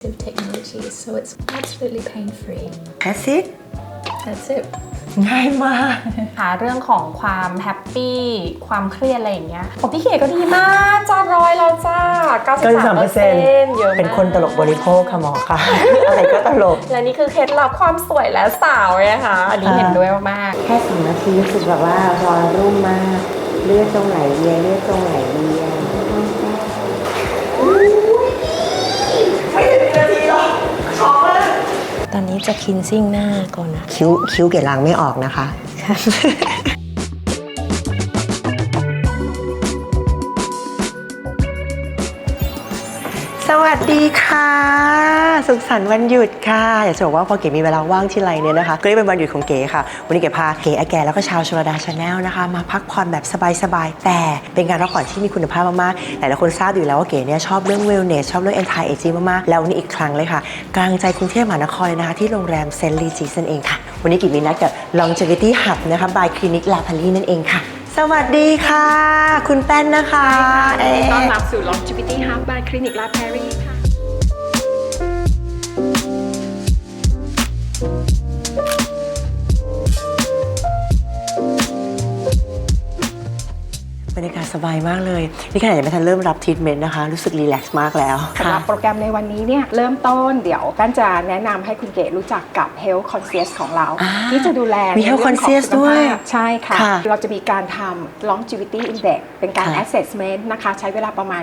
technology, so it's absolutely pain free. That's it That's it. ง่ายมาก หาเรื่องของความแฮปปี้ความเครียดอะไรอย่างเงี้ยของพี่เก๋ก็ดีมากจ้าร้อยแล้วจ้า93เปอร์เซ็นต์เยอะมากเป็นคนตลกบริโภคค่ะหมอค่ะ อะไรก็ตลก และนี่คือเคล็ดลับความสวยและสาวเลยนะคะอันนี้อ่าเห็นด้วยมากแค่สองนาทีรู้สึกแบบว่ารอยรุ่มมาก เลือดตรงไหลเวียนเลือดตรงไหลเวียน ตอนนี้จะคินซิ่งหน้าก่อนนะ คิ้วคิ้วเกล้างไม่ออกนะคะ วัสดีค่ะ สุขสันต์วันหยุดค่ะอยากจะบอกว่าพอเก๋มีเวลาว่างที่ไรเนี่ยนะคะก็ได้เป็นวันหยุดของเก๋ค่ะ วันนี้เก๋พาเก๋อาแกแล้วก็ชาวชลดาชาแนลนะคะมาพักผ่อนแบบสบายๆแต่เป็นการพักผ่อนที่มีคุณภาพมากๆหลายๆคนทราบอยู่แล้วว่าเก๋เนี่ยชอบเรื่อง wellness ชอบเรื่อง anti aging มากๆแล้ววันนี้อีกครั้งเลยค่ะกลางใจกรุงเทพมหานครนะคะที่โรงแรมเซนต์ลีจิสนั่นเองค่ะ วันนี้เกิจมีนัดกับ longevity hub นะคะ by clinic la p a l i นั่นเองค่ะ สวัสดีค่ะ คุณแป้นนะคะเอ๊ะๆต้อนรับสู่ Longevity Hub by Clinic La Prairie ค่ะ รรยากาศสบายมากเลย นี่ขนาดยังไม่ทันเริ่มรับทรีทเมนต์นะคะ รู้สึกรีแลกซ์มากแล้วสำหรับโปรแกรมในวันนี้เนี่ยเริ่มต้นเดี๋ยวกันจะแนะนำให้คุณเก๋รู้จักกับ Health Concierge ของเรา อ่าที่จะดูแลมีใน Health เรื่องของ Concierge สุขภาพด้วยใช่ค่ะ ค่ะเราจะมีการทำ longevity index เป็นการ ค่ะ assessment นะคะ ใช้เวลาประมาณ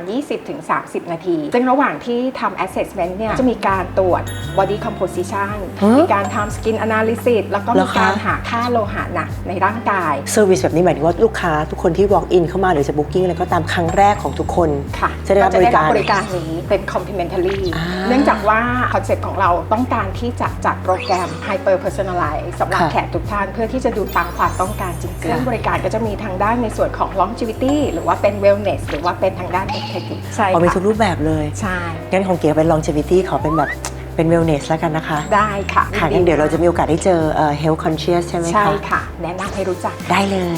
20-30 นาที ซึ่งระหว่างที่ทำ assessment เนี่ยจะมีการตรวจ body composition ฮะมีการทำ skin analysis แล้วก็เหรมีอคะ การหาค่าโลหะหนักในร่างกาย เซอร์วิสแบบนี้หมายถึงว่าลูกค้าทุกคนที่ walk in เข้ามาหรือจะ booking อะไรก็ตามครั้งแรกของทุกคน ค่ะจะได้รับบริการบริการนี้เป็น complimentary อ่าเนื่องจากว่าคอนเซ็ปต์ของเราต้องการที่จะจัดโปรแกรม hyper personalize สำหรับค่ะแขกทุกท่าน เพื่อที่จะดูตามความต้องการจริงๆค่ะซึ่งบริการก็จะมีทางด้านในส่วนของ longevity หรือว่าเป็น wellness หรือว่าเป็นทางด้าน aesthetic ใช่เอามีทุค่ะกรูปแบบเลยใช่งั้นของเก๋เป็น longevity ขอเป็นแบบเป็น wellness แล้วกันนะคะ ได้ค่ะค่ะงั้นเดี๋ยวเราจะมีโอกาสได้เจอเอ่อ health conscious ใช่ไหมคะ ใช่ค่ะ แนะนำให้รู้จักได้เลย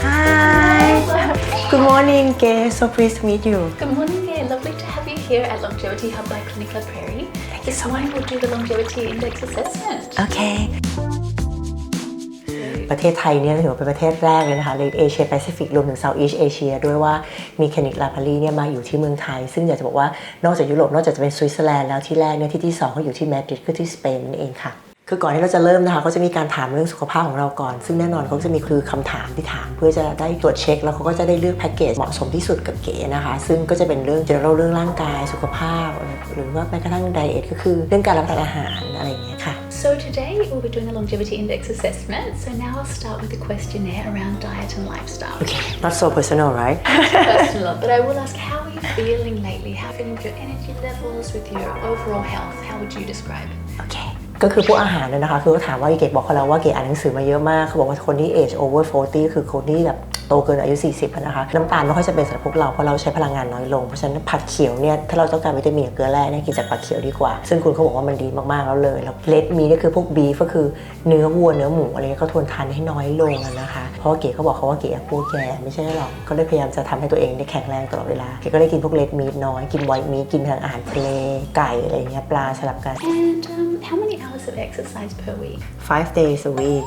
Hi Good morning Gay so pleased to meet you Good morning, Gay. Lovely to have you here at Longevity Hub by Clinic La Prairie. This morning we'll do the Longevity Index Assessment. โอเคประเทศไทยเนี่ยถือว่าเป็นประเทศแรกเลยนะคะในเอเชียแปซิฟิกรวมถึงเซาท์อีสเอเชียด้วยว่ามีคลินิกลาพารีเนี่ยมาอยู่ที่เมืองไทย ซึ่งอยากจะบอกว่านอกจากยุโรปนอกจากจะเป็นสวิตเซอร์แลนด์แล้วที่แรกเนี่ยที่ที่สองก็อยู่ที่มาดริดคือที่สเปนนั่นเองค่ะ คือก่อนที่เราจะเริ่มนะคะเขาจะมีการถามเรื่องสุขภาพของเราก่อน ซึ่งแน่นอนเขาจะมีคือคำถามที่ถาม เพื่อจะได้ตรวจเช็ค แล้วเขาก็จะได้เลือกแพ็กเกจเหมาะสมที่สุดกับเก๋นะคะ ซึ่งก็จะเป็นเรื่อง general เรื่องร่างกายสุขภาพ หรือว่าแม้กระทั่งไดเอทก็คือเรื่องการรับประทานอาหารอะไรอย่างเงี้ยค่ะ So today we'll be doing a Longevity Index Assessment. So now I'll start with a questionnaire around diet and lifestyle. Okay not so personal right Personal, but I will ask how are you feeling lately? How are you feeling with your energy levels, with your overall health? How would you describe? ก็คือพวกอาหารเนยนะคะ คือเขาถามว่าเกดบอกเขาแล้วว่าเกดอ่านหนังสือมาเยอะมากเขาบอกว่าคนที่ age over 40 คือคนที่แบบ โตเกินอายุ 40อะนะคะน้ำตาลไม่ค่อยจะเป็นสำหรับพวกเราเพราะเราใช้พลังงานน้อยลง เพราะฉะนั้นผักเขียวเนี่ยถ้าเราต้องการวิตามินกับเกลือแร่เนี่ยกินจากผักเขียวดีกว่า ซึ่งคุณเขาบอกว่ามันดีมากๆแล้วเลยแล้วเลดมีนี่คือพวกบีฟก็คือเนื้อวัวเนื้อหมูอะไรเงี้ยเขาทวนทานให้น้อยลงอะนะคะเพราะว่าเก๋เขาบอกเขาว่าเก๋อะกลัวแก่ไม่ใช่หรอกก็เลยพยายามจะทำให้ตัวเองได้แข็งแรงตลอดเวลาเก๋ก็เลยกินพวกเลดมีน้อยกินไวท์มีกินทางอาหารทะเลไก่อะไรเงี้ยปลาสลับกัน And um, how many hours of exercise per week? five days a week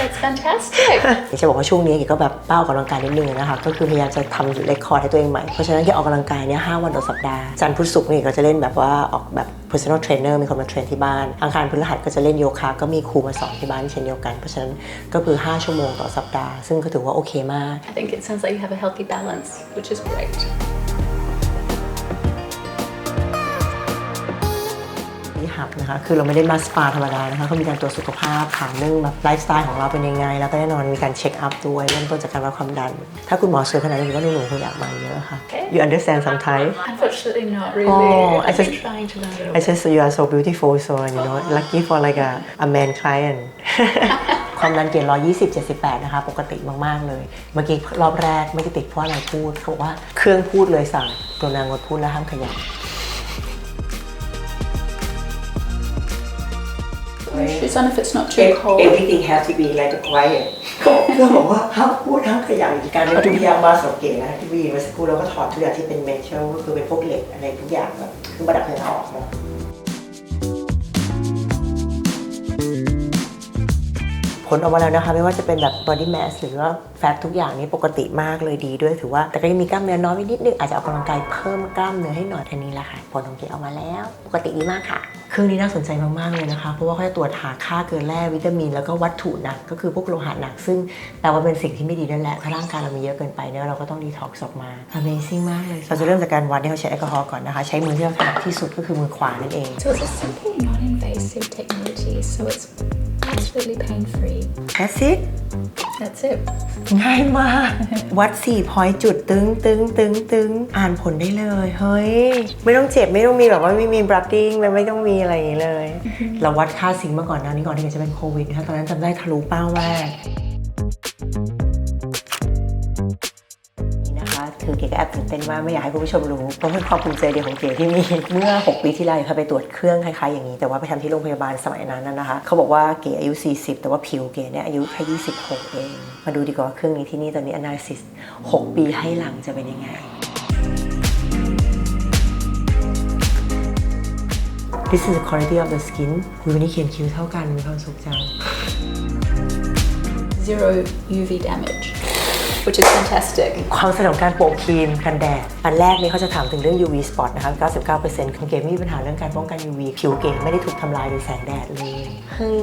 That's fantastic. เดี๋ยวจะบอกว่าช่วงนี้เก๋ก็แบบเป้าออกกำลังกายนิดนึงนะคะก็คือพยายามจะทำเรคคอร์ดให้ตัวเองใหม่ เพราะฉะนั้นที่ออกกำลังกายเนี่ยห้าวันต่อสัปดาห์จันทร์พุธศุกร์นี่ก็จะเล่นแบบว่าออกแบบ personal trainer มีคนมาเทรนที่บ้านอังคารพฤหัสก็จะเล่นโยคะก็มีครูมาสอนที่บ้านเช่นเดียวกัน เพราะฉะนั้นก็คือ 5 ชั่วโมงต่อสัปดาห์ ซึ่งก็ถือว่าโอเคมาก I think it sounds like you have a healthy balance, which is great. ที่หับนะคะคือเราไม่ได้มาสปาธรรมดานะคะเขามีการตรวจสุขภาพถามเรื่องแบบไลฟ์สไตล์ของเราเป็นยังไง แล้วก็แน่นอนมีการเช็คอัพด้วยเริ่มต้นจากการวัดความดัน ถ้าคุณหมอสวยขนาดนี้ผมว่าหนูๆคงอยากมาเยอะค่ะ You understand some Thai Unfortunately, not really. Oh, I I've been just- trying to learn a little I bit. just you are so beautiful so you know lucky for like a a man client ความดันเกณฑ์120 78 นะคะ ปกติมาก ๆ เลย เมื่อกี้รอบแรกไม่ได้ติดเพราะอะไรพูด เขาบอกว่าเครื่องพูดเลยสั่งตัวนางงดพูดและห้ามขยับ Shoes on if it's not too cold. everything has to be like quiet เขาเขาบอกว่าห้ามพูดห้ามขยับการเป็นทุกอย่างมาสำเกตนะที่วีเมื่อสักครู่เราก็ถอดทุกอย่างที่เป็นเมทัลก็คือเป็นพวกเหล็กอะไรทุกอย่างแบบคือประดับเงินออกเนาะ ลออกมาแล้วนะคะ ไม่ว่าจะเป็นแบบ body mass หรือว่าแฟตทุกอย่างนี้ปกติมากเลยดีด้วยถือว่า แต่ก็ยังมีกล้ามเนื้อน้อยไปนิดนึง อาจจะออกกำลังกายเพิ่มกล้ามเนื้อให้หน่อยแค่นี้แหละค่ะ ผลของเกออกมาแล้ว ปกติดีมากค่ะเครื่องนี้น่าสนใจมากๆเลยนะคะ เพราะว่าเขาจะตรวจหาค่าเกินแร่วิตามิน แล้วก็วัตถุหนักก็คือพวกโลหะหนัก ซึ่งแปลว่าเป็นสิ่งที่ไม่ดีนั่นแหละถ้าร่างกายเรามีเยอะเกินไปเนี่ยเราก็ต้องดีท็อกซ์ออกมา Amazing มากเลย เราจะเริ่มจากการวัดที่เขาใช้แอลกอฮอล์ก่อนนะคะ ใช้มือที่เราถนัดที่สุดก็คือมือขวานั่นเอง So it's a simple, non-invasive technology. So it's absolutely pain-free. That's it That's it. ง่ายมาก วัด4พอยจุดตึงตึงตึงตึงอ่านผลได้เลย เฮ้ย ไม่ต้องเจ็บ ไม่ต้องมีแบบว่าไม่มีบลัดดิ้งไม่ไม่ต้องมีอะไรอย่างนี้เลย เราวัดค่าซิงค์มาก่อนหนะนี่ก่อนที่จะเป็นโควิดนะคะตอนนั้นจำได้ทะลุเป้ามาก คะคือเก๋ก็แอบตื่นเต้นมากไม่อยากให้คุณผู้ชมรู้เพราะเป็นความภูมิใจเดียวของเก๋ที่มี เมื่อ 6 ปีที่แล้วเคยไปตรวจเครื่องคล้ายๆอย่างนี้ แต่ว่าไปทำที่โรงพยาบาลสมัยนั้นน่ะนะคะเขาบอกว่าเก๋อายุ 40 แต่ว่าผิวเก๋เนี่ยอายุแค่26 เอง มาดูดีกว่าว่าเครื่องนี้ที่นี่ตอนนี้ analysis 6ปีให้หลังจะเป็นยังไง This is the quality of the skin คุยวันนี้เขียนคิ้วเท่ากันมีความสุขจัง Zero UV damage, which is fantastic. ความสนของการโปะครีมกันแดด อันแรกนี่เขาจะถามถึงเรื่อง UV spot นะคะ 99%ของเก๋ไม่มีปัญหาเรื่องการป้องกัน UV ผิวเก๋ไม่ได้ถูกทำลายโดยแสงแดดเลยเฮ้ย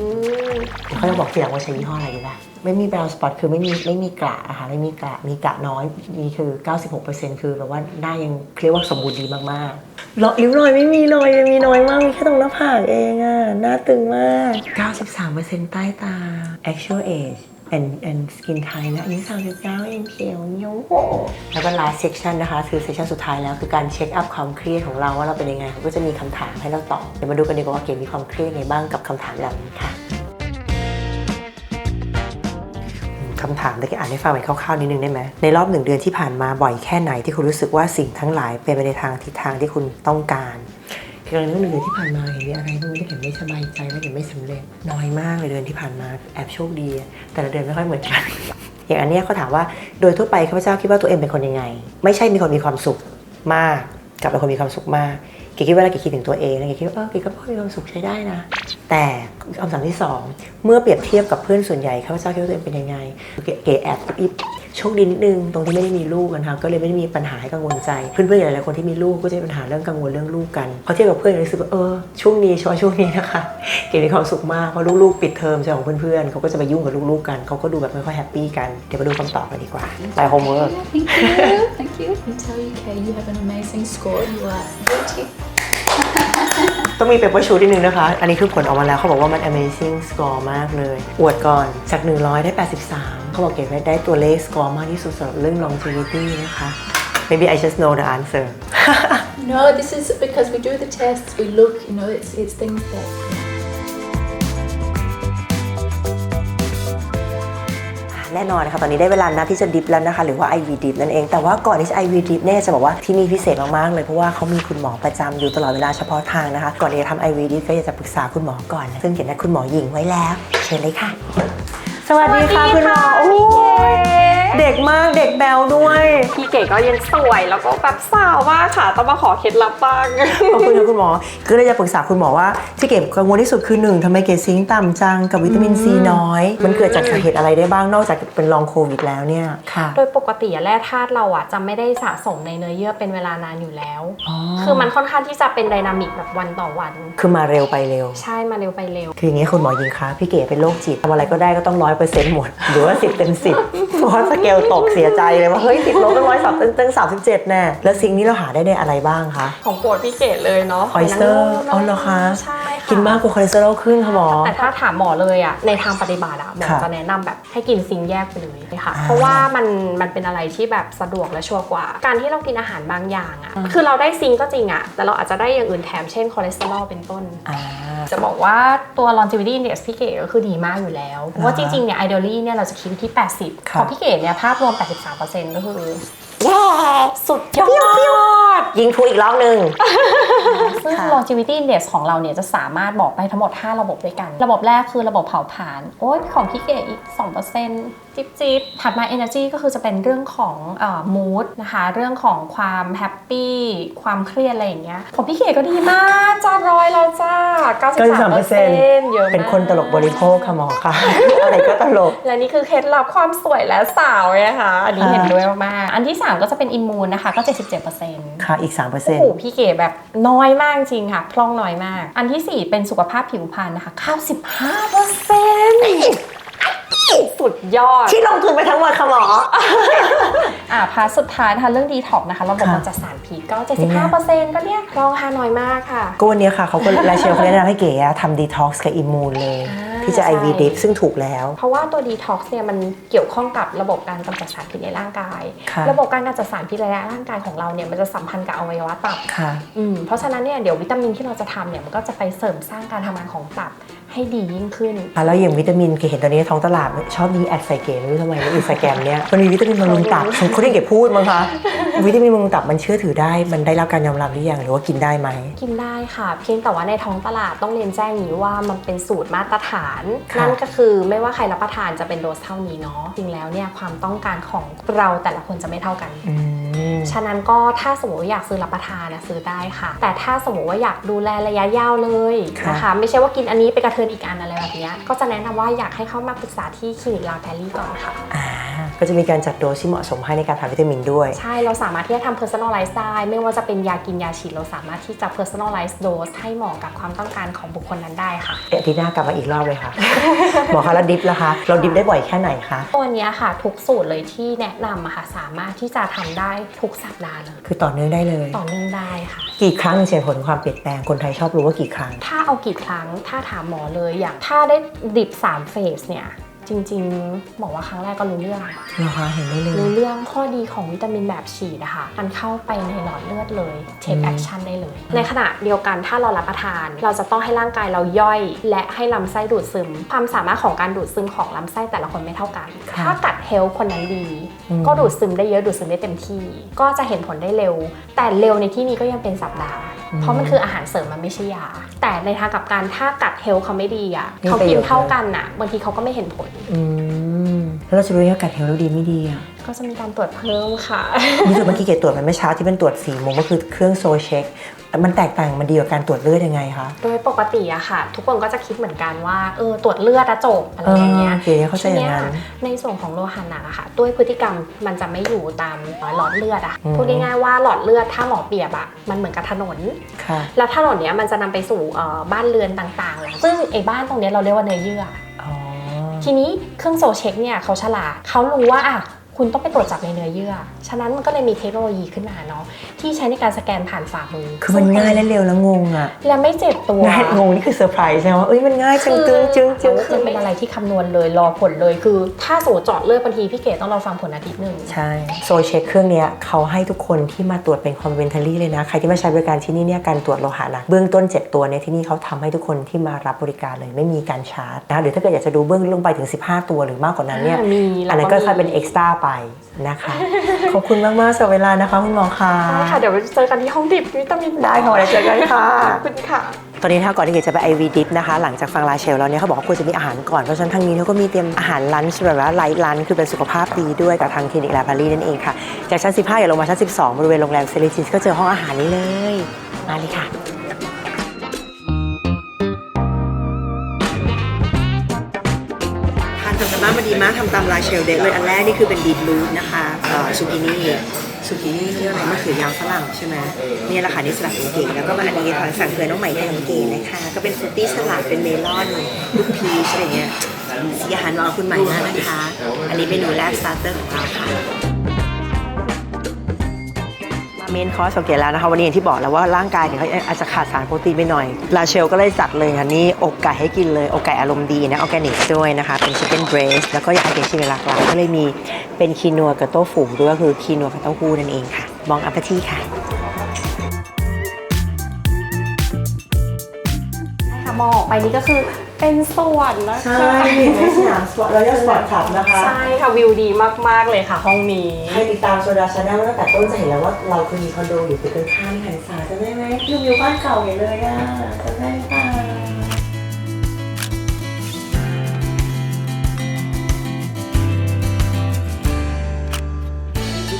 เดี๋ยวเขาจะบอกทีหลังว่าใช้ยี่ห้ออะไรดีป่ะไม่มี brown spot คือไม่มีไม่มีกระอะค่ะไม่มีกระมีกระน้อยนี่คือ 96%คือแบบว่าหน้ายังเรียกว่าสมบูรณ์ดีมากๆรอยริ้วรอยไม่มีรอยมีน้อยมากมีแค่ตรงหน้าผากเองอะหน้าตึงมาก 93%ใต้ตา actual age and and skin type นะอายุ39เองเขียวเนียวโหแล้วก็ last section นะคะ คือ section สุดท้ายแล้วคือการเช็คอัพความเครียดของเราว่าเราเป็นยังไงเขาก็จะมีคำถามให้เราตอบเดี๋ยวมาดูกันดีกว่าว่าเก๋มีความเครียดยังไงบ้างกับคำถามเหล่านี้ค่ะคำถามแต่แกอ่านให้ฟังเป็นคร่าวๆนิดนึงได้ไหมในรอบหนึ่งเดือนที่ผ่านมาบ่อยแค่ไหนที่คุณรู้สึกว่าสิ่งทั้งหลายเป็นไปในทางทิศทางที่คุณต้องการ เพียงในเรื่องหนึ่งเดือนที่ผ่านมาเห็นมีอะไรบ้างที่เห็นไม่สบายใจและเห็นไม่สำเร็จน้อยมากเลยเดือนที่ผ่านมาแอบโชคดี แต่ละเดือนไม่ค่อยเหมือนกัน อย่างอันนี้เขาถามว่าโดยทั่วไปข้าพเจ้าคิดว่าตัวเองเป็นคนยังไง ไม่ใช่มีคนมีความสุขมาก กับเป็นคนมีความสุขมากเก๋คิดว่าเก๋คิดถึงตัวเองนะเก๋คิดว่าเออเก๋ก็พอมีความสุขใช้ได้นะ แต่คำถามที่สองเมื่อเปรียบเทียบกับเพื่อนส่วนใหญ่ข้าพเจ้าคิดว่าตัวเองเป็นยังไงเก๋เก๋แอบอิบ โชคดีนิดนึงตรงที่ไม่ได้มีลูกกันค่ะก็เลยไม่ได้มีปัญหาให้กังวลใจเพื่อนๆหลายๆคนที่มีลูกก็จะมีปัญหาเรื่องกังวลเรื่องลูกกันพอเทียบกับเพื่อนรู้สึกว่าเออช่วงนี้เฉพาะช่วงนี้นะคะเก๋มีความสุขมากเพราะลูกๆปิดเทอมใช่ของเพื่อนๆเขาก็จะไปยุ่งกับลูกๆกันเขาก็ดูแบบไม่ค่อยแฮปปี้กันเดี๋ยวมาดูคำตอบกันดีกว่าไปโฮมเวิร์ก Thank you. Thank you. Intel UK, you have an amazing score. You are beauty. ต้องมีเปเปอร์ชูดนิดนึงนะคะ อันนี้คือผลออกมาแล้วเขาบอกว่ามัน amazing score มากเลย อวดก่อนจาก 100 ได้ 83 เขาบอกเก็บไว้ได้ตัวเลข score มากที่สุดสำหรับเรื่อง longevity นะคะ maybe I just know the answer No, this is because we do the tests. We look. You know, it's it's things that. น่นอนนะคะตอนนี้ได้เวลานัดที่จะดิฟแล้วนะคะ หรือว่า IV dip นั่นเอง แต่ว่าก่อนที่จะ IV dip เนี่ยจะบอกว่าที่นี่พิเศษมากๆเลยเพราะว่าเขามีคุณหมอประจำอยู่ตลอดเวลาเฉพาะทางนะคะ ก่อนที่จะทำ IV dip ก็อยากจะปรึกษาคุณหมอก่อน ซึ่งเขียนนัดคุณหมอหญิงไว้แล้ว เชิญเลยค่ะ สวัสดีค่ะคุณหมอโอ้ย เด็กมากเด็กแบวด้วย พี่เก๋ก็ยังสวยแล้วก็แบบสาวมากค่ะต้องมาขอเคล็ดลับบ้าง ขอบคุณค่ะคุณหมอ คือเลยจะปรึกษาคุณหมอว่าที่เก็บกังวลที่สุดคือหนึ่งทำไมเกรดซิงค์ต่ำจังกับวิตามินซีน้อย มันเกิดจากสาเหตุอะไรได้บ้างนอกจากเป็นลองโควิดแล้วเนี่ยค่ะ โดยปกติอะแร่ธาตุเราอะจะไม่ได้สะสมในเนื้อเยื่อเป็นเวลานานอยู่แล้ว อ๋อ คือมันค่อนข้างที่จะเป็นไดนามิกแบบวันต่อวัน คือมาเร็วไปเร็ว ใช่มาเร็วไปเร็ว คืออย่างนี้คุณหมอยิงคะพี่เก๋เป็นโรคจิตทำอะไรก็ได้ก็ต้องร้อยเปอร์เซ็นต์หมด หรือว่าสิบเต็มสิบเพราะว่าสเกลตกเสียใจเลยว่าเฮ้ยติดลบตั้งร้อยสามตั้งสามสิบเจ็ดแน่แล้วสิ่งนี้เราหาได้ในอะไรบ้างคะของโปรดพี่เก๋เลยเนาะคอเลสเตอรอลอ๋อเหรอคะใช่ค่ะกินมากกว่าคอเลสเตอรอลขึ้นค่ะหมอแต่ถ้าถามหมอเลยอะในทางปฏิบัติอะหมอค่ะจะแนะนำแบบให้กินซิงค์แยกไปเลยค่ะอ่าเพราะว่ามันมันเป็นอะไรที่แบบสะดวกและชัวร์กว่า การที่เรากินอาหารบางอย่างอะคือเราได้ซิงค์ก็จริงอะแต่เราอาจจะได้อย่างอื่นแถมเช่นคอเลสเตอรอลเป็นต้นอ่าจะบอกว่าตัว longevity index พี่เก๋ก็คือดีมากอยู่แล้วเพราะว่าจริงๆเนี่ย ideally เนี่ยเราจะคิดที่ 80ครัขบองพี่เก๋เนี่ยภาพรวม 83%ก็คือสุดยอด ยิงถูอีกรอบหนึ่ง ซึ่ง ค่ะลด longevity index ของเราเนี่ยจะสามารถบอกได้ทั้งหมด 5 ระบบด้วยกัน ระบบแรกคือระบบเผาผลาญโอ้ยของพี่เก๋อีก 2%จิ๊บจิ๊บถัดมา energy ก็คือจะเป็นเรื่องของเอ่อ mood นะคะ เรื่องของความแฮปปี้ความเครียดอะไรอย่างเงี้ยของพี่เก๋ก็ดีมากจ้าร้อยแล้วจ้า 93%เยอะมาก เป็นคนตลกบริโภคค่ะหมอค่ะ อะไรก็ตลก และนี่คือเคล็ดลับความสวยและสาวนะคะ อันนี้เห็นด้วยมากๆอันที่ 3 ก็จะเป็นอิมมูนนะคะ ก็ 77%ค่ะอีก 3%โอ้โหพี่เก๋แบบน้อยมากจริงค่ะพร่องน้อยมาก อันที่ 4 เป็นสุขภาพผิวพรรณนะคะ95%สุดยอด ที่ลงทุนไปทั้งหมดค่ะหมอ อะพาร์ทสุดท้ายนะคะเรื่องดีท็อกนะคะระบบค่ะมันจะสารพิษก็ 75%ก็เนี่ยพร่องค่าน้อยมากค่ะ ก็วันนี้ค่ะเขาก็รายเชลเขาแนะนำให้เก๋อะทำดีท็อกซ์กับอิมมูนเลยอ่า ที่จะใช่ IV dip ซึ่งถูกแล้ว เพราะว่าตัวดีท็อกซ์เนี่ยมันเกี่ยวข้องกับระบบการกำจัดสารพิษในร่างกาย ค่ะระบบการกำจัดสารพิษในร่างกายของเราเนี่ยมันจะสัมพันธ์กับอวัยวะตับค่ะอืมเพราะฉะนั้นเนี่ยเดี๋ยววิตามินที่เราจะทำเนี่ยมันก็จะไปเสริมสร้างการทำงานของตับให้ดียิ่งขึ้น อะแล้วอย่างวิตามินเก๋เห็นตอนนี้ท้องตลาดชอบมีแอดใส่เก๋ไม่รู้ทำไมในอินสตาแกรมเนี้ยมันมีวิตามินบำรุงตับเขาที่เก๋พูดมั้งคะวิตามินบำรุงตับมันเชื่อถือได้ มันได้รับการยอมรับหรือยังหรือว่ากินได้ไหม กินได้ค่ะ เพียงแต่ว่าในท้องตลาดต้องเรียนแจ้งอย่างนี้ว่ามันเป็นสูตรมาตรฐานค่ะนั่นก็คือไม่ว่าใครรับประทานจะเป็นโดสเท่านี้เนาะจริงแล้วเนี่ยความต้องการของเราแต่ละคนจะไม่เท่ากันอืมฉะนั้นก็ถ้าสมมติว่าอยากซื้อรับประทานนะซื้อได้ค่ะ แต่ถ้าสมมติว่าอยากดูแลระยะยาวเลยค่ะนะคะไม่ใช่ว่ากินอันนี้ไปกระเทินอีกอันอะไรแบบเนี้ยก็จะแนะนำว่าอยากให้เข้ามาปรึกษาที่คลินิกลาแพลลี่ก่อนค่ะอ่า ก็จะมีการจัดโดสที่เหมาะสมให้ในการทานวิตามินด้วย ใช่เราสามารถที่จะทำ personalize ได้ ไม่ว่าจะเป็นยากินยาฉีดเราสามารถที่จะ personalize dose ให้เหมาะกับความต้องการของบุคคลนั้นได้ค่ะอาทิตย์หน้ากลับมาอีกรอบเลยค่ะ หมอคะแล้วดิฟล่ะคะ เราดิฟได้บ่อยแค่ไหนคะ ตัวเนี้ยค่ะ ทุกสูตรเลยที่แนะนำอะค่ะสามารถที่จะทำได้ทุกสัปดาห์เลย คือต่อเนื่องได้เลย ต่อเนื่องได้ค่ะ กี่ครั้งถึงจะเห็นผลความเปลี่ยนแปลงคนไทยชอบรู้ว่ากี่ครั้ง ถ้าเอากี่ครั้งถ้าถามหมอเลยอย่างถ้าได้ดิบ3เฟสเนี่ย จริงๆบอกว่าครั้งแรกก็รู้เรื่องเหรอคะเห็นได้เลยรู้เรื่องข้อดีของวิตามินแบบฉีดอะค่ะมันเข้าไปในหลอดเลือดเลยเทคอืมแอคชั่นได้เลย ในขณะเดียวกันถ้าเรารับประทาน เราจะต้องให้ร่างกายเราย่อย และให้ลำไส้ดูดซึม ความสามารถของการดูดซึมของลำไส้แต่ละคนไม่เท่ากันค่ะถ้ากัดเฮลคนนั้นดีอืมก็ดูดซึมได้เยอะดูดซึมได้เต็มที่ ก็จะเห็นผลได้เร็ว แต่เร็วในที่นี้ก็ยังเป็นสัปดาห์เพราะมันคืออาหารเสริมมันไม่ใช่ยา แต่ในทางกลับการถ้ากัดเฮลเขาไม่ดีอะไม่เขาประกิโยนชน์เท่ากันอะบางทีเขาก็ไม่เห็นผลอืมแล้วเราจะรู้ว่ากัดเฮลแล้วดีไม่ดีอะก็จะมีการตรวจเพิ่มค่ะนี่คือเมื่อกี้เกดตรวจไปเมื่อเช้าที่เป็นตรวจสีโมงก็คือเครื่องโซเช็ค มันแตกต่างมันดีกว่าการตรวจเลือดยังไงคะ โดยปกติอะค่ะ ทุกคนก็จะคิดเหมือนกันว่าเออตรวจเลือดอะจบอะไรอย่างเงี้ยเออโอเคเข้าใจอย่างนั้นทีเยในส่วนของโลหะหนักอะค่ะ ด้วยพฤติกรรมมันจะไม่อยู่ตามหลอดเลือดอะอืมพูดง่ายๆว่าหลอดเลือดถ้าหมอเปรียบอะมันเหมือนกับถนนค่ะแล้วถนนเนี้ยมันจะนำไปสู่เอ่อบ้านเรือนต่างๆแหละซึ่งไอ้บ้านตรงเนี้ยเราเรียกว่าเนื้อเยื่ออ๋อทีนี้เครื่องโซเช็คเนี่ยเขาฉลาดเขารู้ว่าอะ คุณต้องไปตรวจจับในเนื้อเยื่อ ฉะนั้นมันก็เลยมีเทคโนโลยีขึ้นมาเนาะที่ใช้ในการสแกนผ่านฝ่ามือ คือมันง่ายและเร็วแล้วงงอะและไม่เจ็บตัวง่ายงงนี่คือเซอร์ไพรส์ใช่ไหมว่าเอ้ยมันง่ายจังจึงจึงจึงคือมันเป็นอะไรที่คำนวณเลยรอผลเลยคือ ถ้าสูตรเจาะเลือดบางทีพี่เก๋ต้องรอฟังผลอาทิตย์หนึ่งใช่โซเช็คเครื่องเนี้ยเขาให้ทุกคนที่มาตรวจเป็นคอมเวนท a รี่เลยนะใครที่มาใช้บริการที่นี่เนี่ยการตรวจโลหะหนักเบื้องต้น 7 ตัวเนี่ยที่นี่เขาทำให้ทุกคนที่มารับบริการเลยไม่มีการชาร์จนะคะหรือถ้าเกิดอยากจะดูเบื้องลึกลงไปถึง 15 ตัวหรือมากกว่านั้นเนี่ยอ่ามีอันนั้นก็ค่อยเป็นเอ็กซ์ตร้าไปนะคะ ขอบคุณมากๆสำหรับเวลานะคะคุณหมอค่ะได้ค่ะ เดี๋ยวเจอกันที่ห้องดิบวิตามินได้ค่ะไว้เจอกันค่ะ ขอบคุณค่ะ ตอนนี้ถ้าก่อนที่เกดจะไป IV dip นะคะ หลังจากฟังลาเชลแล้วเนี่ยเขาบอกว่าควรจะมีอาหารก่อน เพราะฉะนั้นทางนี้เขาก็มีเตรียมอาหารลันช์แบบว่าไลท์ลันคือเป็นสุขภาพดีด้วยกับทางคลินิกลาพารีนั่นเองค่ะ จากชั้น 15อย่าลงมาชั้น 12 บริเวณโรงแรมเซริจิสก็เจอห้องอาหารนี้เลย มาเลยค่ะ ทานทำกันบ้ามาดีมากทำตามลาเชลเดเลยอันแรกนี่คือเป็นบีทรูทนะคะซูกินี่ซูกินี่เรียกอะไรมะเขือยาวฝรั่งใช่ไหมเนี่ยแหละค่ะนี่สลัดขอเก๋แล้วก็มาอันนี้ทางสั่งเพื่อน้องใหม่ทำเก๋นะคะก็เป็นฟรุตตี้สลัดเป็นเมลอนลูกพีชอะไรเงี้ยสีอาหารรอคุณใหม่มากนะคะ อันนี้เมนูแรกสตาร์เตอร์ของเราค่ะ เมนคอร์สของเก๋แล้วนะคะ วันนี้อย่างที่บอกแล้วว่าร่างกายเนี่ยเขาอาจจะขาดสารโปรตีนไปหน่อย ลาเชลก็เลยจัดเลยค่ะนี่อกไก่ให้กินเลย อกไก่อารมณ์ดีนะออร์แกนิกด้วยนะคะ เป็นชิคเก้นเบรสแล้วก็อยากให้เก๋ชิมหลากหลายก็เลยมีเป็นคีนัวกับโต้ฝูด้วยก็คือคีนัวกับเต้าหู้นั่นเองค่ะ มองอัปที่ค่ะค่ะมองออกไปนี่ก็คือ เป็นสวนนะคะสนามสปอร์ตเราเรียกสปอร์ตคลับนะคะ ใช่ค่ะวิวดีมาก ๆ เลยค่ะห้องนี้ ใครติดตามโซดาชาแนลตั้งแต่ต้นจะเห็นแล้วว่าเราคือมีคอนโดอยู่ตึกข้างๆที่หันซ้ายจำได้ไหมคิวมิวบ้านเก่าใหญ่เลยอะจำได้ป่ะ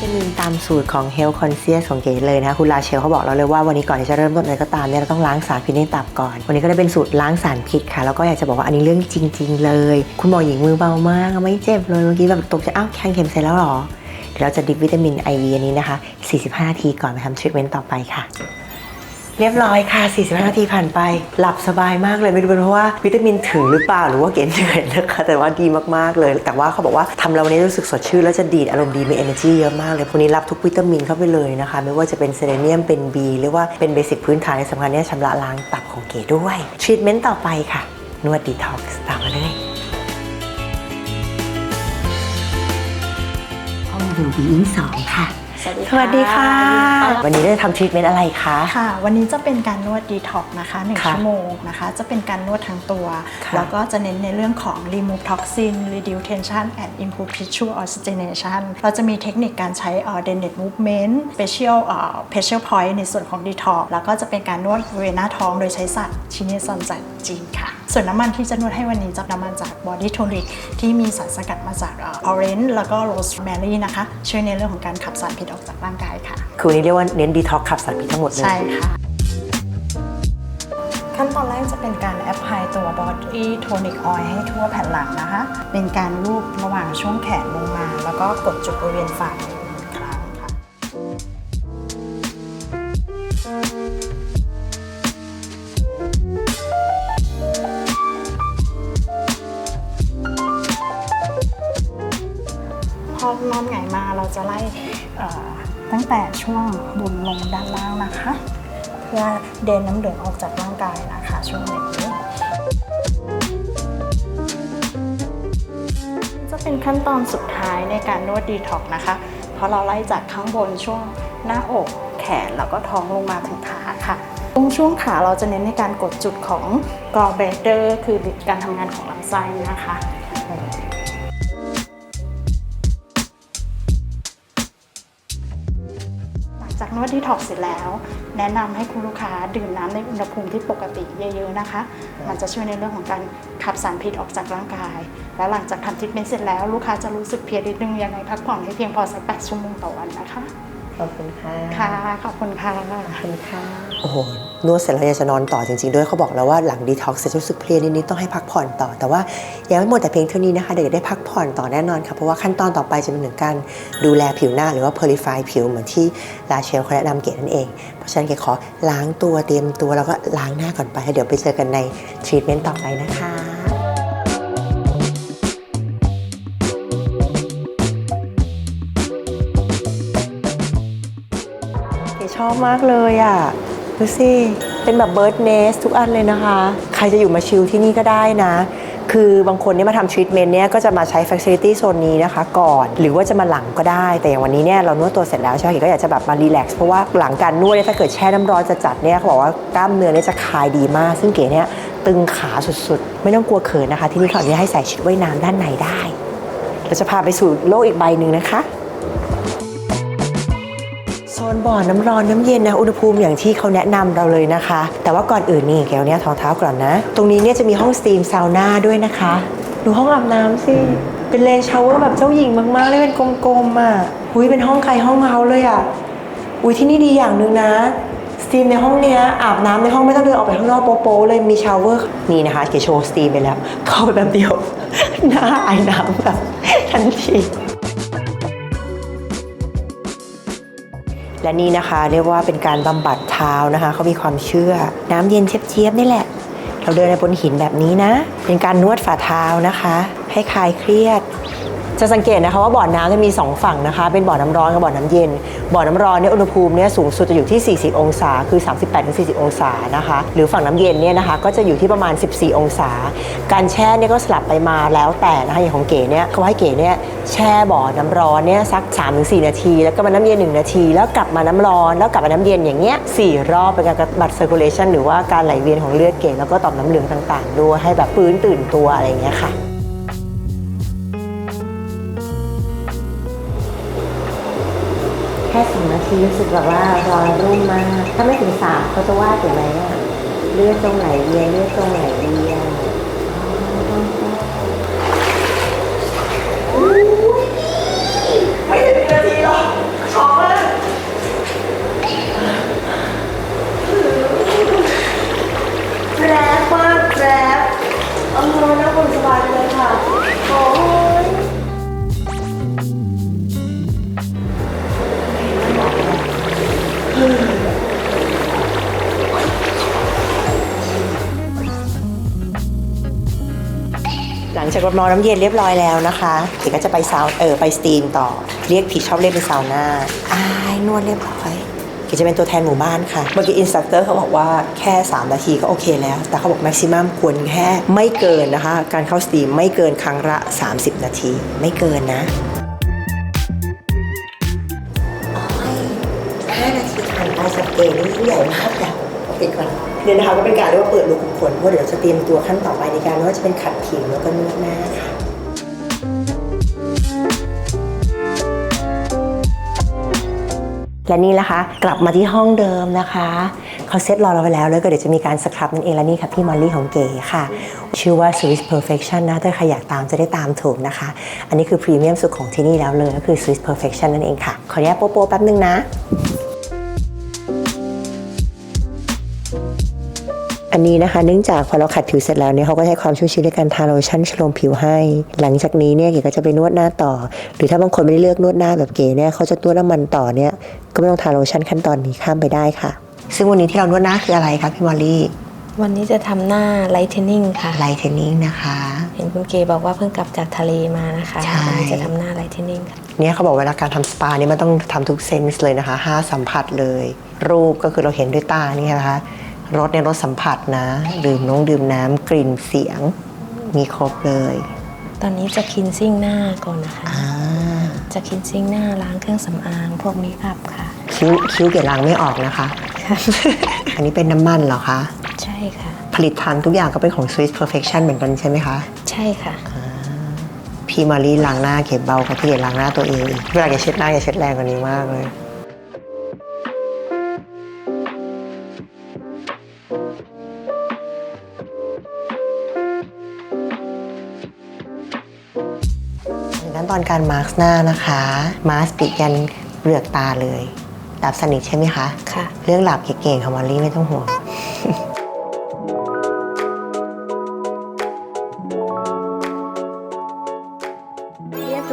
วิตามินตามสูตรของ Health Conscious ของเก๋เลยนะคะคุณลาเชลเขาบอกเราเลยว่าวันนี้ก่อนที่จะเริ่มต้นอะไรก็ตามเนี่ยเราต้องล้างสารพิษในตับก่อน วันนี้ก็ได้เป็นสูตรล้างสารพิษค่ะ แล้วก็อยากจะบอกว่าอันนี้เรื่องจริง ๆ เลย คุณหมอหญิงมือเบามาก ไม่เจ็บเลยเมื่อกี้แบบตกใจอ้าวแข้งเข็มเสร็จแล้วเหรอเดี๋ยวเราจะดิบวิตามิน IV อันนี้นะคะ 45 นาทีก่อนไปทำทรีทเมนต์ต่อไปค่ะ เรียบร้อยค่ะ 45 นาทีผ่านไป หลับสบายมากเลยไม่รู้เป็นเพราะว่าวิตามินถึงหรือเปล่าหรือว่าเกณฑ์เหนื่อยนะคะ แต่ว่าดีมากๆเลย แต่ว่าเขาบอกว่าทำแล้ววันนี้รู้สึกสดชื่นแล้วจะดีดอารมณ์ดีมี energy เยอะมากเลยพวกนี้รับทุกวิตามินเข้าไปเลยนะคะ ไม่ว่าจะเป็นเซเลเนียมเป็น B หรือว่าเป็นเบสิกพื้นฐานในสำคัญเนี่ยชำระล้างตับของเก๋ด้วยทรีทเมนต์ต่อไปค่ะนวดดีท็อกซ์ตามมาเลยห้องดูบีอิงสองค่ะ สวัสดีสวัสดีค่ะ วันนี้ได้ทำทรีทเมนต์อะไรคะ ค่ะ วันนี้จะเป็นการนวดดีท็อกนะคะ1ค่ะชั่วโมงนะคะ จะเป็นการนวดทั้งตัว ค่ะแล้วก็จะเน้นในเรื่องของ remove toxin reduce tension and improve tissue oxygenation เราจะมีเทคนิคการใช้เอ่อ denet movement special เอ่อ pressure point ในส่วนของ detox แล้วก็จะเป็นการนวดบริเวณหน้าท้องโดยใช้สัตว์ชิเนซอนจากจีนค่ะ ส่วนน้ำมันที่จะนวดให้วันนี้จะน้ำมันจาก body tonic ที่มีสารสกัดมาจากเอ่อ orange แล้วก็ rosemary นะคะ ช่วยในเรื่องของการขับสารพิษออกจากร่างกายค่ะ คือวันนี้เรียกว่าเน้นดีท็อกขับสารพิษทั้งหมดเลย ใช่ค่ะ ขั้นตอนแรกจะเป็นการแอพพลายตัว body tonic oil ให้ทั่วแผ่นหลังนะคะ เป็นการลูบระหว่างช่วงแขนลงมา แล้วก็กดจุดบริเวณฝ่ามือ พอนอนหงมาเราจะไล่ตั้งแต่ช่วงบนลงด้านล่างนะคะ เพื่อเดนน้ำเหลืองออกจากร่างกายนะคะ ช่วงนี้จะเป็นขั้นตอนสุดท้ายในการนวดดีท็อกนะคะ เพราะเราไล่จากข้างบนช่วงหน้าอกแขนแล้วก็ท้องลงมาถึงขาค่ะ ตรงช่วงขาเราจะเน้นในการกดจุดของกรอเบเดอร์คือการทำงานของลำไส้นะคะ นวดดีท็อกซ์เสร็จแล้ว แนะนำให้คุณลูกค้าดื่มน้ำในอุณหภูมิที่ปกติเยอะๆนะคะ มันจะช่วยในเรื่องของการขับสารพิษออกจากร่างกาย แล้วหลังจากทำทรีทเมนต์เสร็จแล้วลูกค้าจะรู้สึกเพลียนิดนึงยังไงพักผ่อนให้เพียงพอสักแปดชั่วโมงต่อวันนะคะ ขอบคุณค่ะ ค่ะ ขอบคุณค่ะ ขอบคุณค่ะ โอ้โห นวดเสร็จแล้วอยากจะนอนต่อจริงๆ ด้วยเขาบอกแล้วว่าหลังดีท็อกซ์เสร็จรู้สึกเพลียนิดๆต้องให้พักผ่อนต่อ แต่ว่ายังไม่หมดแต่เพียงเท่านี้นะคะเดี๋ยวได้พักผ่อนต่อแน่นอนค่ะเพราะว่าขั้นตอนต่อไปจะเป็นถึงการดูแลผิวหน้าหรือว่า purify ผิวเหมือนที่ลาเชลเขาแนะนำเกดนั่นเอง เพราะฉะนั้นเกดขอล้างตัวเตรียมตัวแล้วก็ล้างหน้าก่อนไปแล้เดี๋ยวไปเจอกันในทรีทเมนต์ต่อไปนะคะเก๋ชอบมากเลยอะ ดูสิเป็นแบบเบิร์ดเนสทุกอันเลยนะคะ ใครจะอยู่มาชิลที่นี่ก็ได้นะ คือบางคนเนี่ยมาทำทรีทเมนต์เนี่ยก็จะมาใช้ Facility โซนนี้นะคะ ก่อน หรือว่าจะมาหลังก็ได้ แต่อย่างวันนี้เนี่ยเรานวดตัวเสร็จแล้วใช่ไหมเก๋ก็อยากจะแบบมารีแลกซ์เพราะว่าหลังการนวดเนี่ยถ้าเกิดแช่น้ำร้อนจะจัดเนี่ยเขาบอกว่ากล้ามเนื้อเนี่ยจะคลายดีมาก ซึ่งเก๋เนี่ยตึงขาสุดๆ ไม่ต้องกลัวเขินนะคะ ที่นี่เขาอนุญาตให้ใส่ชุดว่ายน้ำด้านในได้ เราจะพาไปสู่โลกอีกใบหนึ่งนะคะ โซนบ่อน้ำร้อนน้ำเย็นนะอุณหภูมิอย่างที่เขาแนะนำเราเลยนะคะ แต่ว่าก่อนอื่นนี่แกวเนี้ยท้องเท้าก่อนนะ ตรงนี้เนี่ยจะมีห้องสตรีมซาวน่าด้วยนะคะดูห้องอาบน้ำสิเป็นเลนชาวเวอร์แบบเจ้าหญิงมากๆเลยเป็นกลมๆอะอุ้ยเป็นห้องใครห้องเราเลยอะอุ้ยที่นี่ดีอย่างหนึ่งนะสตีมในห้องเนี้ยอาบน้ำในห้องไม่ต้องเดินออกไปข้างนอกโป๊ะเลยมีชาวเวอร์นี่นะคะเกโชว์สตีมไปแล้ว เข้าไปแบบเดียวหน้าไอ้น้ำแบบทันที และนี่นะคะเรียกว่าเป็นการบำบัดเท้านะคะเขามีความเชื่อ น้ำเย็นเชียบๆนี่แหละ เราเดินในบนหินแบบนี้นะ เป็นการนวดฝ่าเท้านะคะ ให้คลายเครียด จะสังเกตนะคะว่าบ่อน้ำจะมี 2 ฝั่งนะคะ เป็นบ่อน้ำร้อนกับบ่อน้ำเย็น บ่อน้ำร้อนเนี่ยอุณหภูมิเนี่ยสูงสุดจะอยู่ที่ 40 องศา คือ 38-40 องศานะคะ หรือฝั่งน้ำเย็นเนี่ยนะคะก็จะอยู่ที่ประมาณ 14 องศา การแช่เนี่ยก็สลับไปมาแล้วแต่นะคะอย่างของเก๋เนี่ยเขาให้เก๋เนี่ยแช่บ่อน้ำร้อนเนี่ยสัก 3-4 นาที แล้วก็มาน้ำเย็น 1 นาที แล้วกลับมาน้ำร้อนแล้วกลับมาน้ำเย็นอย่างเงี้ยสี่รอบเป็นการกระบัด circulation หรือว่าการไหลเวียนของเลือดเก๋แล้วก็ต่อมน้ำเหลืองต่าง ๆ ด้วยให้แบบฟื้นตื่นตัวอะไรเงี้ยค่ะ รู้สึกแบบว่ารอยรุ่มมาก ถ้าไม่ถึงสามเขาจะว่าถูกไหมอะเลือดตรงไหนเวียนเลือดตรงไหนเวียนไม่ถึง จากรดน้ำน้ำเย็นเรียบร้อยแล้วนะคะเดี๋ยวก็จะไปซาวเออไปสตีมต่อ เรียกผีชอบเรียกเป็นซาวน่าอายนวดเรียบร้อยเกจะเป็นตัวแทนหมู่บ้านค่ะ เมื่อกี้อินสตัคเตอร์เขาบอกว่าแค่ 3 นาทีก็โอเคแล้ว แต่เขาบอกแม็กซิมัมควรแค่ไม่เกินนะคะ การเข้าสตรีมไม่เกินครั้งละ 30 นาที ไม่เกินนะห้านาทีผ่านไปสเกนี่ยิ่งใหญ่มากแล้วปิดก่อนเนี่ยนะคะก็เป็นการเรียกว่าเปิดรูขุมขนเพราะเดี๋ยวจะเตรียมตัวขั้นต่อไปในการว่าจะเป็นขัด ผิวแล้วก็นวดหน้าค่ะและนี่นะคะ กลับมาที่ห้องเดิมนะคะเขาเซตรอเราไปแล้วแล้วก็เดี๋ยวจะมีการสครับนั่นเองและนี่ค่ะพี่มอลลี่ของเก๋ค่ะ ชื่อว่า Swiss Perfection นะถ้าใครอยากตามจะได้ตามถูกนะคะ อันนี้คือพรีเมียมสุดของที่นี่แล้วเลยก็คือ Swiss Perfection นั่นเองค่ะ ขออนุญาตโปโปแป๊บนึงนะ อันนี้นะคะเนื่องจากพอเราขัดผิวเสร็จแล้วเนี่ยเขาก็ให้ความชุ่มชื้นในการทาโลชั่นชโลมผิวให้ หลังจากนี้เนี่ยเก๋ก็จะไปนวดหน้าต่อ หรือถ้าบางคนไม่ได้เลือกนวดหน้าแบบเก๋เนี่ยเขาจะนวดน้ำมันต่อเนี่ยก็ไม่ต้องทาโลชั่นขั้นตอนนี้ข้ามไปได้ค่ะ ซึ่งวันนี้ที่เรานวดหน้าคืออะไรคะพี่มอลลี่วันนี้จะทำหน้าไลท์เทนนิ่งค่ะ ไลท์เทนนิ่งนะคะ เห็นคุณเกบอกว่าเพิ่งกลับจากทะเลมานะคะใช่ วันนี้จะทำหน้าไลท์เทนนิ่งค่ะ เนี่ยเขาบอกเวลาการทำสปาเนี่ยมันต้องทำทุกเซนส์เลยนะคะห้าสัมผัสเลย รูปก็คือเราเห็นด้วยตานี่นะคะ รสในยรสสัมผัสนะ ดื่มน้องดื่มน้ำกลิ่นเสียง มีครบเลย ตอนนี้จะคินซิ่งหน้าก่อนนะคะอ่าจะคินซิ่งหน้าล้างเครื่องสำอางพวกเมคอัพค่ะ คิ้วคิ้วเกล้างไม่ออกนะคะ อันนี้เป็นน้ำมันเหรอคะ ใช่ค่ะ ผลิตภัณฑ์ทุกอย่างก็เป็นของ Swiss Perfection เหมือนกันใช่ไหมคะ ใช่ค่ะพี่มารีล้างหน้าเก็บเบากว่าที่เกล้างหน้าตัวเองอีกเวลาแกเช็ดหน้าแกเช็ดแรงกว่านี้มากเลย ตอนการมาร์กหน้านะคะมาร์กปิดยันเปลือกตาเลยหลับสนิทใช่ไหมคะ ค่ะ เรื่องหลับเก่งๆค่ะมอลลี่ไม่ต้องห่วง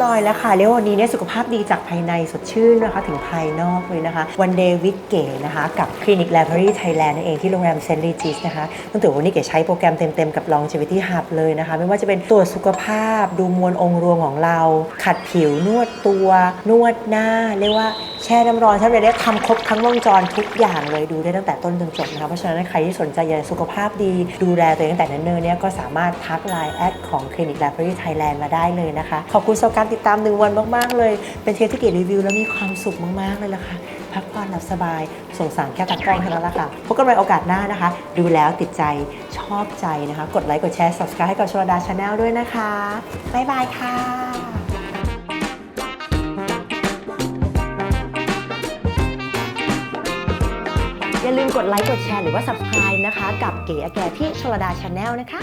ร้อยแล้วค่ะเรียกว่าวันนี้เนี่ยสุขภาพดีจากภายในสดชื่นนะคะถึงภายนอกเลยนะคะ วันเดวิดเก๋นะคะ กับคลินิก l a b o r a t o r y Thailand นั่นเองที่โรงแรมเซนต์ e ีจิสนะคะตั้งแต่วันนี้เก๋ใช้โปรแกรมเต็มๆกับ Longevity Hub เลยนะคะ ไม่ว่าจะเป็นตรวจสุขภาพ ดูมวลองค์รวมของเรา ขัดผิวนวดตัว นวดหน้า เรียกว่าแช่น้ำร้อนถ้าเราได้ทำครบทั้งวงจรทุกอย่างเลยดูได้ตั้งแต่ต้นจนจบนะคะเพราะฉะนั้นใครที่สนใจอยากสุขภาพดีดูแลตัวเองตั้งแต่นันเนิ่นๆเนี่ยก็สามารถทักไลน์แอดของคลินิก l a b o r a t o r y Thailand มาได้เลยนะคะขอบคุณสำหรับการติดตามหนึ่งวันมากๆเลย เป็นเทปที่เก๋รีวิวแล้วมีความสุขมากๆเลยล่ะค่ะพักผ่อนหลับสบาย ส่งสารแค่ตัดกล้องเท่านั้นละค่ะพบกันใหม่โอกาสหน้านะคะ ดูแล้วติดใจชอบใจนะคะ กดไลค์กดแชร์ subscribe ให้กับชลดาชาแนลด้วยนะคะบ๊ายบายค่ะอย่าลืมกดไลค์ กดแชร์ หรือว่า subscribe นะคะ กับเก๋อแก่ที่ชลดาชาแนลนะคะ